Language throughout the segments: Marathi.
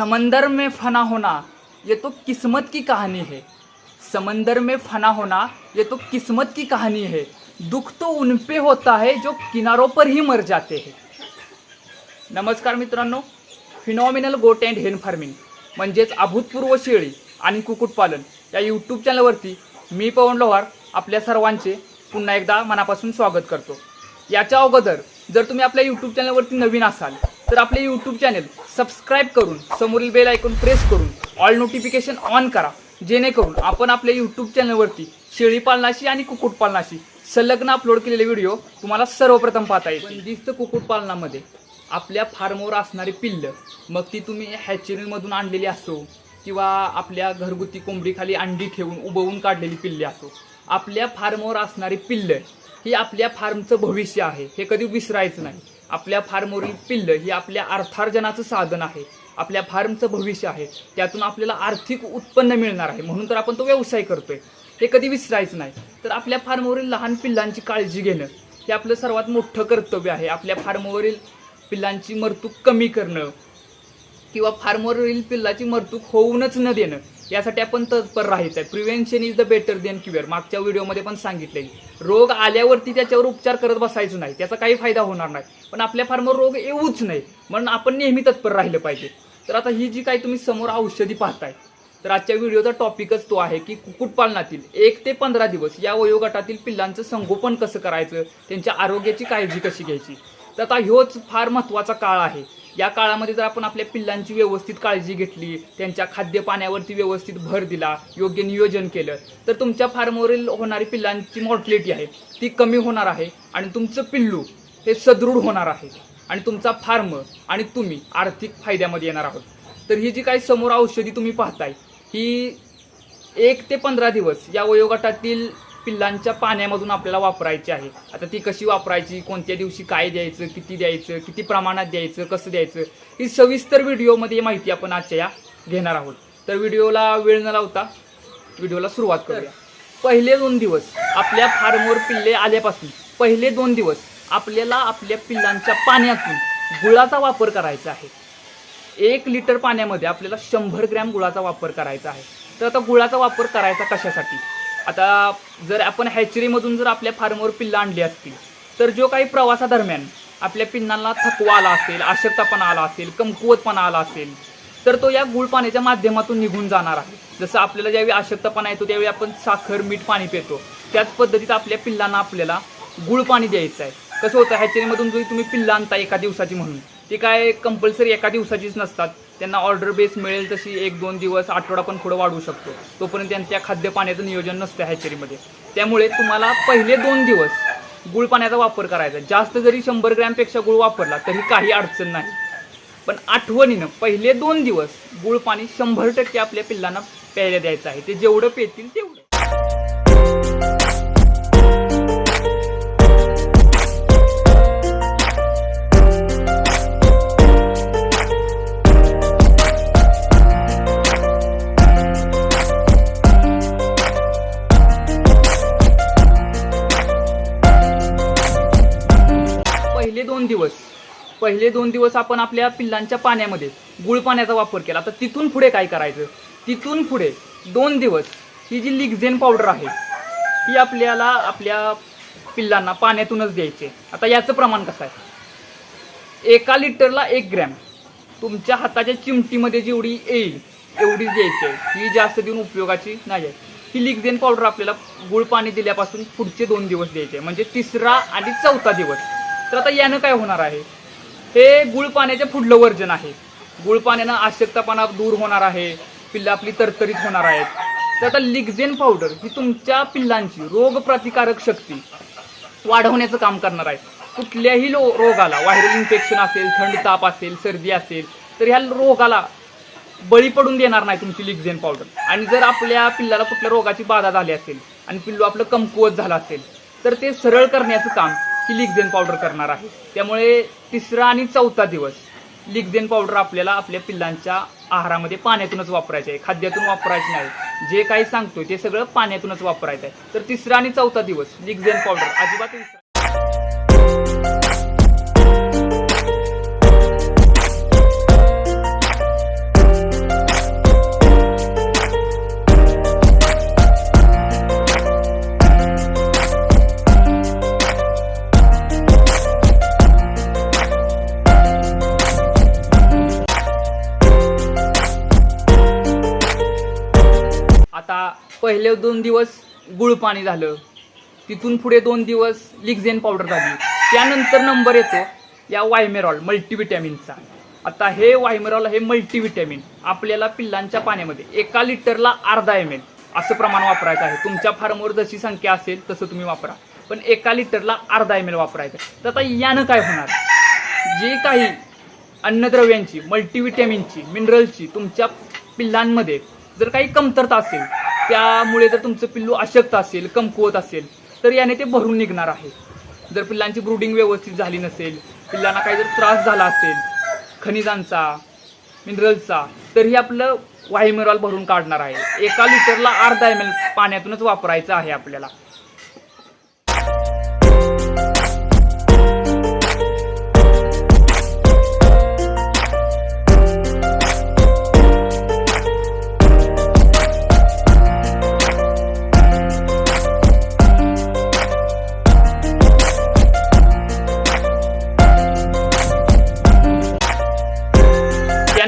समंदर में फना होना ये तो किस्मत की कहानी है। समंदर में फना होना ये तो किस्मत की कहानी है। दुख तो उन पे होता है जो किनारों पर ही मर जाते हैं। नमस्कार मित्रांनो फिनॉमिनल गोट अँड हेन फार्मिंग म्हणजेच अभूतपूर्व शेळी आणि कुक्कुटपालन या यूट्यूब चॅनलवरती मी पवन लोहार आपल्या सर्वांचे पुन्हा एकदा मनापासून स्वागत करतो. याच्या अगोदर जर तुम्ही आपल्या यूट्यूब चॅनलवरती नवीन असाल तर आपले यूट्यूब चॅनल सबस्क्राईब करून समोरील बेल ऐकून प्रेस करून ऑल नोटिफिकेशन ऑन करा. जेणेकरून आपण आपल्या यूट्यूब चॅनलवरती शेळीपालनाशी आणि कुक्कुटपालनाशी संलग्न अपलोड केलेले व्हिडिओ तुम्हाला सर्वप्रथम पाहता येईल बंदिस्त कुक्कुटपालनामध्ये आपल्या फार्मवर असणारी पिल्लं मग ती तुम्ही हॅचरीमधून आणलेली असो किंवा आपल्या घरगुती कोंबडीखाली अंडी ठेवून उबवून काढलेली पिल्ले असो आपल्या फार्मवर असणारी पिल्लं ही आपल्या फार्मचं भविष्य आहे. हे कधी विसरायचं नाही. आपल्या फार्मवरील पिल्लं ही आपल्या अर्थार्जनाचं साधन आहे. आपल्या फार्मचं भविष्य आहे. त्यातून आपल्याला आर्थिक उत्पन्न मिळणार आहे. म्हणून तर आपण तो व्यवसाय करतोय. हे कधी विसरायचं नाही. तर आपल्या फार्मवरील लहान पिल्लांची काळजी घेणं हे आपलं सर्वात मोठं कर्तव्य आहे. आपल्या फार्मवरील पिल्लांची मरतूक कमी करणं किंवा फार्मवरील पिल्लाची मरतूक होऊनच न देणं यासाठी आपण तत्पर राहायचं आहे prevention is the better than cure मागच्या व्हिडिओमध्ये पण सांगितले रोग आल्यावरती त्याच्यावर उपचार करत बसायचं नाही. त्याचा काही फायदा होणार नाही. पण आपल्या फार्मवर रोग येऊच नाही. म्हणून आपण नेहमी तत्पर राहिलं पाहिजे. तर आता ही जी काही तुम्ही समोर औषधी पाहताय तर आजच्या व्हिडिओचा टॉपिकच तो आहे की कुक्कुटपालनातील एक ते पंधरा दिवस या वयोगटातील पिल्लांचं संगोपन कसं करायचं? त्यांच्या आरोग्याची काळजी कशी घ्यायची? तर आता ह्योच फार महत्त्वाचा काळ आहे. या काळामध्ये जर आपण आपल्या पिल्लांची व्यवस्थित काळजी घेतली त्यांच्या खाद्यपाण्यावरती व्यवस्थित भर दिला योग्य नियोजन केलं तर तुमच्या फार्मवरील होणारी पिल्लांची मॉर्टिलिटी आहे ती कमी होणार आहे आणि तुमचं पिल्लू हे सदृढ होणार आहे आणि तुमचा फार्म आणि तुम्ही आर्थिक फायद्यामध्ये येणार आहोत. तर ही जी काही समोर औषधी तुम्ही पाहताय ही एक ते पंधरा दिवस या वयोगटातील पिल्लांच्या पाण्यामधून आपल्याला वापरायची आहे. आता ती कशी वापरायची कोणत्या दिवशी काय द्यायचं किती द्यायचं किती प्रमाणात द्यायचं कसं द्यायचं ही सविस्तर व्हिडिओमध्ये माहिती आपण आजच्या या घेणार आहोत. तर व्हिडिओला वेळ न लावता व्हिडिओला सुरुवात करूया. पहिले दोन दिवस आपल्या फार्मवर पिल्ले आल्यापासून पहिले दोन दिवस आपल्याला आपल्या पिल्लांच्या पाण्यातून गुळाचा वापर करायचा आहे. एक लिटर पाण्यामध्ये आपल्याला शंभर ग्रॅम गुळाचा वापर करायचा आहे. तर आता गुळाचा वापर करायचा कशासाठी? आता जर आपण हॅचरीमधून जर आपल्या फार्मवर पिल्लं आणली असतील तर जो काही प्रवासादरम्यान आपल्या पिल्लांना थकवा आला असेल अशक्तपणा आला असेल कमकुवतपणा आला असेल तर तो या गुळ पाण्याच्या माध्यमातून निघून जाणार आहे. जसं आपल्याला ज्यावेळी अशक्तपणा येतो त्यावेळी आपण साखर मीठ पाणी पितो. त्याच पद्धतीत आपल्या पिल्लांना आपल्याला गुळ पाणी द्यायचं आहे. कसं होतं हॅचरीमधून जरी तुम्ही पिल्लं आणता एका दिवसाची म्हणून ती काय कंपल्सरी एका दिवसाचीच नसतात. त्यांना ऑर्डर बेस मिळेल तशी एक दोन दिवस आठवडा पण पुढं वाढवू शकतो. तोपर्यंत त्यांच्या खाद्यपाण्याचं नियोजन नसतं हॅचरीमध्ये त्यामुळे तुम्हाला पहिले दोन दिवस गुळ पाण्याचा वापर करायचा. जास्त जरी शंभर ग्रॅमपेक्षा गुळ वापरला तरी काही अडचण नाही. पण आठवणीनं पहिले दोन दिवस गुळ पाणी शंभर टक्के आपल्या पिल्लांना प्यायला द्यायचं आहे. ते जेवढं पेतील तेवढं. पहिले दोन दिवस पहिले दोन दिवस आपण आपल्या पिल्लांच्या पाण्यामध्ये गुळ पाण्याचा वापर केला. तर तिथून पुढे काय करायचं? तिथून पुढे दोन दिवस ही जी लिग्झेन पावडर आहे ही आपल्याला आपल्या पिल्लांना पाण्यातूनच द्यायची आता याचं प्रमाण कसं आहे? एका लिटरला एक ग्रॅम. तुमच्या हाताच्या चिमटीमध्ये जेवढी येईल एवढीच द्यायची आहे. ही जास्त देऊन उपयोगाची नाही आहे. ही लिग्झेन पावडर आपल्याला गुळ पाणी दिल्यापासून पुढचे दोन दिवस द्यायचे म्हणजे तिसरा आणि चौथा दिवस. तर आता यानं काय होणार आहे? हे गुळ पाण्याचे पुढलं वर्जन आहे. गुळ पाण्यानं अशक्तपणा दूर होणार आहे. पिल्लं आपली तरतरीत होणार आहेत. तर आता लिग्झेन पावडर ही तुमच्या पिल्लांची रोगप्रतिकारक शक्ती वाढवण्याचं काम करणार आहे. कुठल्याही लो रोगाला व्हायरल इन्फेक्शन असेल थंड ताप असेल सर्दी असेल तर ह्या रोगाला बळी पडून देणार नाही तुमची लिग्झेन पावडर. आणि जर आपल्या पिल्लाला कुठल्या रोगाची बाधा झाली असेल आणि पिल्लू आपलं कमकुवत झालं असेल तर ते सरळ करण्याचं काम ही लिग्झेन पावडर करणार आहे. त्यामुळे तिसरा आणि चौथा दिवस लिग्झेन पावडर आपल्याला आपल्या पिल्लांच्या आहारामध्ये पाण्यातूनच वापरायचे आहे. खाद्यातून वापरायचे नाही. जे काही सांगतोय ते सगळं पाण्यातूनच वापरायचं आहे. तर तिसरा आणि चौथा दिवस लिग्झेन पावडर अजिबात आता पहिले दोन दिवस गुळ पाणी झालं. तिथून पुढे दोन दिवस लिक्झेन पावडर झाली. त्यानंतर नंबर येतो या वायमेरॉल मल्टीविटॅमिनचा आता हे वायमेरॉल हे मल्टीविटॅमिन आपल्याला पिल्लांच्या पाण्यामध्ये एका लिटरला अर्धा एम एल असं प्रमाण वापरायचं आहे. तुमच्या फार्मवर जशी संख्या असेल तसं तुम्ही वापरा. पण एका लिटरला अर्धा एम एल वापरायचं तर आता यानं काय होणार? जे काही अन्नद्रव्यांची मल्टीविटॅमिनची मिनरलची तुमच्या पिल्लांमध्ये जर काही कमतरता असेल त्यामुळे जर तुमचं पिल्लू अशक्त असेल कमकुवत असेल तर याने ते भरून निघणार आहे. जर पिल्लांची ब्रुडिंग व्यवस्थित झाली नसेल पिल्लांना काही जर त्रास झाला असेल खनिजांचा मिनरलचा तर हे आपलं वाहिमेरॉल भरून काढणार आहे. एका लिटरला अर्धा एम एल पाण्यातूनच वापरायचं आहे आपल्याला.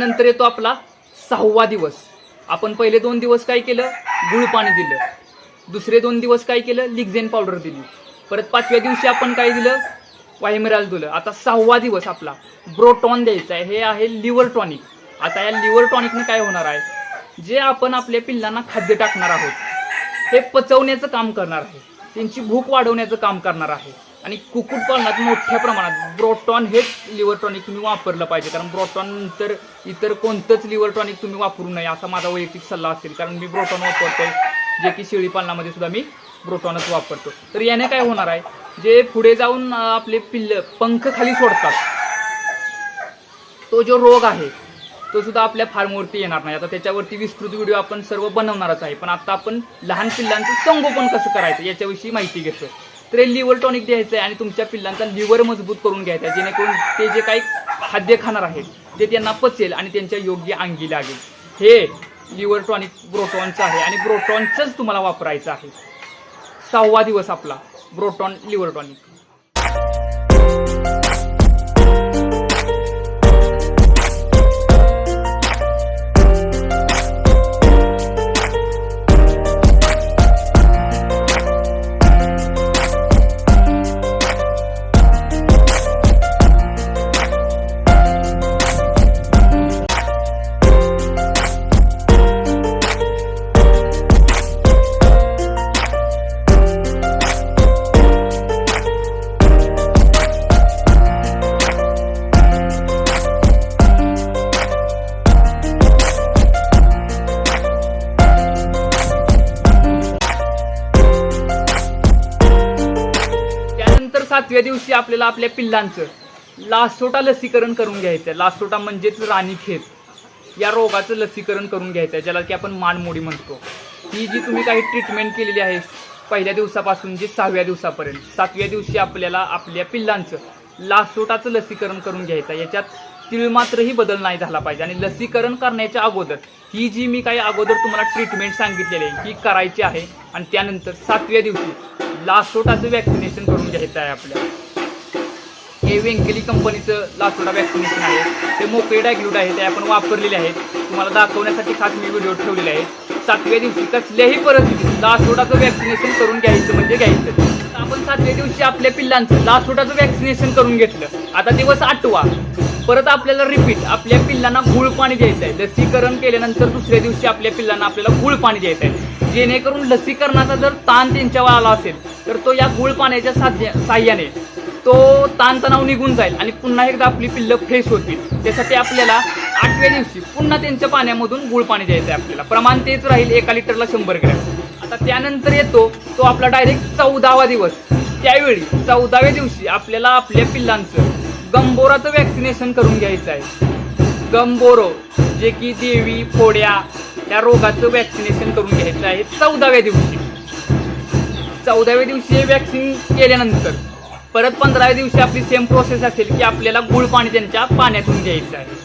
त्यानंतर येतो आपला सहावा दिवस. आपण पहिले दोन दिवस काय केलं? गुळ पाणी दिलं. दुसरे दोन दिवस काय केलं? लिक्झेन पावडर दिली. परत पाचव्या दिवशी आपण काय दिलं? वायमिराल दिलं आता सहावा दिवस आपला. ब्रोटॉन द्यायचा आहे. हे आहे लिव्हर टॉनिक. आता या लिव्हर टॉनिकनं काय होणार आहे? जे आपण आपल्या पिल्लांना खाद्य टाकणार आहोत. हे पचवण्याचं काम करणार आहे. त्यांची भूक वाढवण्याचं काम करणार आहे. आणि कुक्कुटपालनात मोठ्या प्रमाणात ब्रोटॉन हेच लिव्हर टॉनिक तुम्ही वापरलं पाहिजे. कारण ब्रोटॉन नंतर इतर कोणतंच लिव्हर टॉनिक तुम्ही वापरू नये असा माझा वैयक्तिक सल्ला असेल. कारण मी ब्रोटॉन वापरतो जे की शेळी पालनामध्ये सुद्धा मी ब्रोटॉनच वापरतो. तर याने काय होणार आहे जे पुढे जाऊन आपले पिल्ल पंख खाली सोडतात तो जो रोग आहे तो सुद्धा आपल्या फार्मवरती येणार नाही. आता त्याच्यावरती विस्तृत व्हिडिओ आपण सर्व बनवणारच आहे. पण आता आपण लहान पिल्लांचं संगोपन कसं करायचं याच्याविषयी माहिती घेतोय. तर हे लिव्हर टॉनिक द्यायचं आहे आणि तुमच्या पिल्लांचा लिव्हर मजबूत करून घ्यायचा आहे जेणेकरून ते जे काही खाद्य खाणार आहेत ते त्यांना पचेल आणि त्यांच्या योग्य अंगी लागेल. हे लिव्हर टॉनिक ब्रोटॉनचं आहे आणि ब्रोटॉनचंच तुम्हाला वापरायचं आहे. सहावा दिवस आपला ब्रोटॉन लिव्हर टॉनिक. पहिल्या दिवशी आपल्याला आपल्या पिल्लांचं लासोटा लसीकरण करून घ्यायचं. लासोटा म्हणजेच राणीखेत या रोगाचं लसीकरण करून घ्यायचं आहे ज्याला की आपण मानमोडी म्हणतो. ही जी तुम्ही काही ट्रीटमेंट केलेली आहे पहिल्या दिवसापासून जे सहाव्या दिवसापर्यंत सातव्या दिवशी आपल्याला आपल्या पिल्लांचं लासोटाचं लसीकरण करून घ्यायचं याच्यात याच्यात तिळमात्रही बदल नाही झाला पाहिजे. आणि लसीकरण करण्याच्या अगोदर ही जी मी काही अगोदर तुम्हाला ट्रीटमेंट सांगितलेली आहे ही करायची आहे आणि त्यानंतर सातव्या दिवशी लासोटाचं वॅक्सिनेशन करून घ्यायचं आहे आपल्याला हे वेंकेली कंपनीचं लासोटा वॅक्सिनेशन आहे. ते मोकळे डायग्लूट आहे ते आपण वापरलेले आहेत तुम्हाला दाखवण्यासाठी खास मी व्हिडिओ ठेवलेले आहे. सातव्या दिवशी कसल्याही परिस्थितीत लासोटाचं वॅक्सिनेशन करून घ्यायचं म्हणजे घ्यायचं. आपण सातव्या दिवशी आपल्या पिल्लांचं लासोटाचं वॅक्सिनेशन करून घेतलं. आता दिवस आठवा. परत आपल्याला रिपीट आपल्या पिल्लांना गुळ पाणी द्यायचं आहे. लसीकरण केल्यानंतर दुसऱ्या दिवशी आपल्या पिल्लांना आपल्याला गुळ पाणी द्यायचं आहे. जेणेकरून लसीकरणाचा जर ताण त्यांच्यावर आला असेल तर तो या गुळ पाण्याच्या साध्या साह्याने तो ताणतणाव निघून जाईल आणि पुन्हा एकदा आपली पिल्लं फ्रेश होतील. त्यासाठी आपल्याला आठव्या दिवशी पुन्हा त्यांच्या पाण्यामधून गुळ पाणी द्यायचं आहे आपल्याला. प्रमाण तेच राहील एका लिटरला शंभर ग्रॅम. आता त्यानंतर येतो तो आपला डायरेक्ट चौदावा दिवस. त्यावेळी चौदाव्या दिवशी आपल्याला आपल्या पिल्लांचं गंबोराचं वॅक्सिनेशन करून घ्यायचं आहे. गंबोरो जे की देवी फोड्या या रोगाचं वॅक्सिनेशन करून घ्यायचं आहे. चौदाव्या दिवशी. चौदाव्या दिवशी हे वॅक्सिन केल्यानंतर परत पंधराव्या दिवशी आपली सेम प्रोसेस असेल की आपल्याला गुळ पाणी त्यांच्या पाण्यातून घ्यायचं आहे.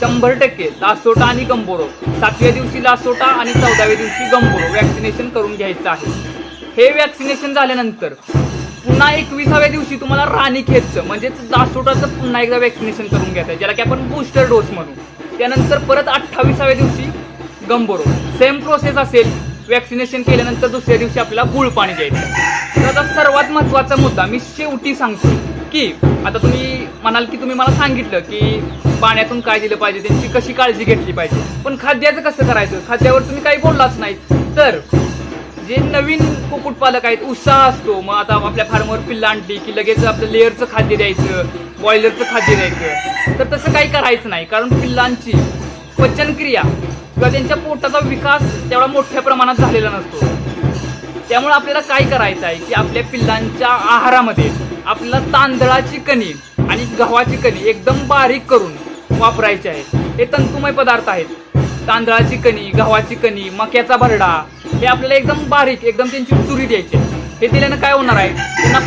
शंभर टक्के लासोटा आणि गंबोरो. सातव्या दिवशी लासोटा आणि चौदाव्या दिवशी गंबोरो वॅक्सिनेशन करून घ्यायचं आहे. हे वॅक्सिनेशन झाल्यानंतर पुन्हा एकविसाव्या दिवशी तुम्हाला राणीखेतचं म्हणजेच दासोटाचं पुन्हा एकदा वॅक्सिनेशन करून घ्यायचं आहे ज्याला की आपण बूस्टर डोस म्हणू. त्यानंतर परत अठ्ठावीसाव्या दिवशी गंबोरो सेम प्रोसेस असेल वॅक्सिनेशन केल्यानंतर दुसऱ्या दिवशी आपल्याला गुळ पाणी द्यायचं. तर आता सर्वात महत्त्वाचा मुद्दा मी शेवटी सांगतो की आता तुम्ही म्हणाल की तुम्ही मला सांगितलं की पाण्यातून काय दिलं पाहिजे त्यांची कशी काळजी घेतली पाहिजे. पण खाद्याचं कसं करायचं? खाद्यावर तुम्ही काही बोललाच नाही. तर जे नवीन कुक्कुटपालक आहेत उत्साह असतो. मग आता आपल्या फार्मवर पिल्लं आणली की लगेच आपलं लेअरचं खाद्य द्यायचं बॉयलरचं खाद्य द्यायचं. तर तसं काही करायचं नाही. कारण पिल्लांची पचनक्रिया किंवा त्यांच्या पोटाचा विकास तेवढा मोठ्या प्रमाणात झालेला नसतो. त्यामुळे आपल्याला काय करायचं आहे की आपल्या पिल्लांच्या आहारामध्ये आपल्याला तांदळाची कणी आणि गव्हाची कणी एकदम बारीक करून वापरायची आहे. हे तंतुमय पदार्थ आहेत. तांदळाची कणी गव्हाची कणी मक्याचा भरडा हे आपल्याला एकदम बारीक एकदम त्यांची चुरी द्यायची आहे. हे दिल्यानं काय होणार आहे? त्यांना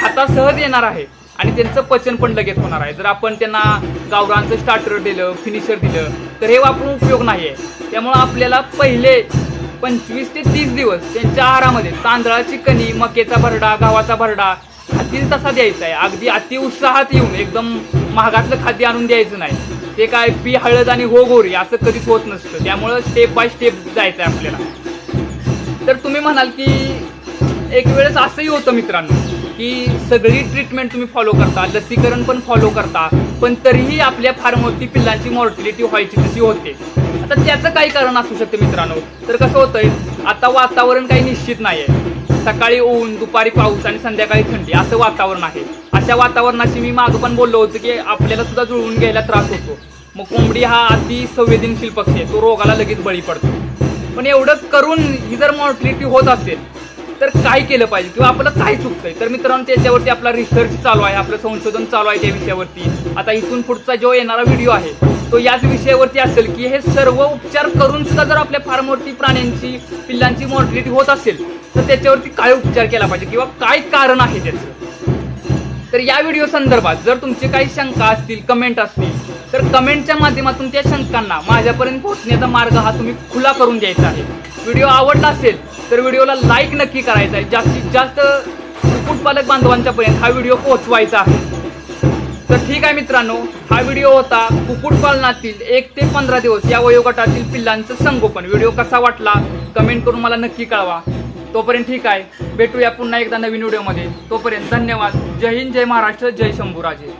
खाता सहज येणार आहे आणि त्यांचं पचन पण लगेच होणार आहे. जर आपण त्यांना गावरांचं स्टार्टर दिलं फिनिशर दिलं तर हे वापरून उपयोग नाही आहे. त्यामुळं आपल्याला पहिले पंचवीस ते तीस दिवस त्यांच्या आहारामध्ये तांदळाची कणी मकेचा भरडा गव्हाचा भरडा खातील तसा द्यायचा आहे. अगदी अति उत्साहात येऊन एकदम महागातलं खाद्य आणून द्यायचं नाही. ते काय पी हळद आणि हो गोरी असं कधीच होत नसतं. त्यामुळं स्टेप बाय स्टेप जायचं आहे आपल्याला. तर तुम्ही म्हणाल की एक वेळेस असंही होतं मित्रांनो की सगळी ट्रीटमेंट तुम्ही फॉलो करता लसीकरण पण फॉलो करता पण तरीही आपल्या फार्मवरती पिल्लांची मॉर्टिलिटी व्हायची तशी होते. आता त्याचं काही कारण असू शकते मित्रांनो. तर कसं होतंय आता वातावरण काही निश्चित नाही आहे सकाळी ऊन दुपारी पाऊस आणि संध्याकाळी थंडी असं वातावरण आहे. अशा वातावरणाशी मी मागं पण बोललो होतो की आपल्याला सुद्धा जुळवून घ्यायला त्रास होतो. मग कोंबडी हा अति संवेदनशील पक्षी आहे तो रोगाला लगेच बळी पडतो. पण एवढं करून ही जर मॉर्टिलिटी होत असेल तर काय केलं पाहिजे? किंवा आपलं काय चुकतंय? तर मित्रांनो त्याच्यावरती आपला रिसर्च चालू आहे आपलं संशोधन चालू आहे त्या विषयावरती. आता इथून पुढचा जो येणारा व्हिडिओ आहे तो याच विषयावरती असेल की हे सर्व उपचार करून सुद्धा जर आपल्या फार्मवरती प्राण्यांची पिल्लांची मॉर्टिलिटी होत असेल तर त्याच्यावरती काय उपचार केला पाहिजे? किंवा काय कारण आहे त्याचं? तर या व्हिडिओ संदर्भात जर तुमचे काही शंका असतील कमेंट असतील तर कमेंटच्या माध्यमातून त्या शंकांना माझ्यापर्यंत पोहोचण्याचा मार्ग हा तुम्ही खुला करून द्यायचा आहे. व्हिडिओ आवडला असेल तर व्हिडिओला लाईक नक्की करायचा आहे. जास्तीत जास्त कुक्कुटपालक बांधवांच्यापर्यंत हा व्हिडिओ पोहोचवायचा आहे. तर ठीक आहे मित्रांनो हा व्हिडिओ होता कुक्कुटपालनातील एक ते पंधरा दिवस या वयोगटातील पिल्लांचं संगोपन. व्हिडिओ कसा वाटला? कमेंट करून मला नक्की कळवा. तोपर्यंत ठीक आहे. भेटूया पुन्हा एकदा नवीन व्हिडिओमध्ये. तोपर्यंत धन्यवाद. जय हिंद जय महाराष्ट्र जय शंभूराजे.